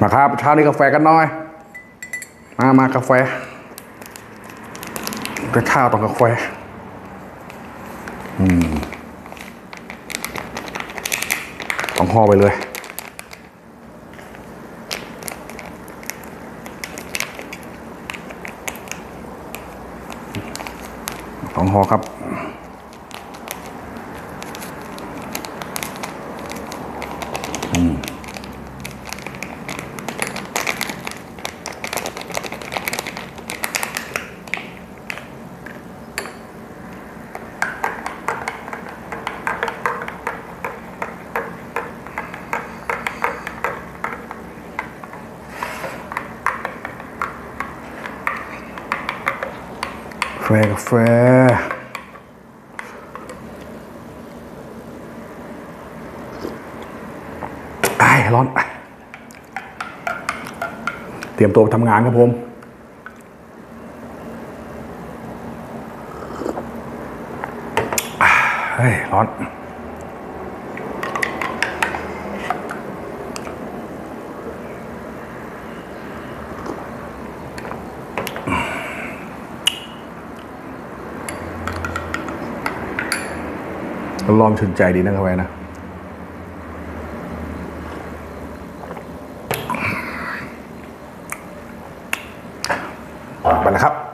มาครับเช้านี้กาแฟกันหน่อย มามากาแฟก็ข้าวต้องกาแฟอืมต้องห่อไปเลยสองห่อครับ ฟกาแฟไอ้ร้อน เตรียมตัวไปทำงานครับผมเฮ้ยร้อน ลองชื่นใจดีนะครับแว้นะไปนะครับ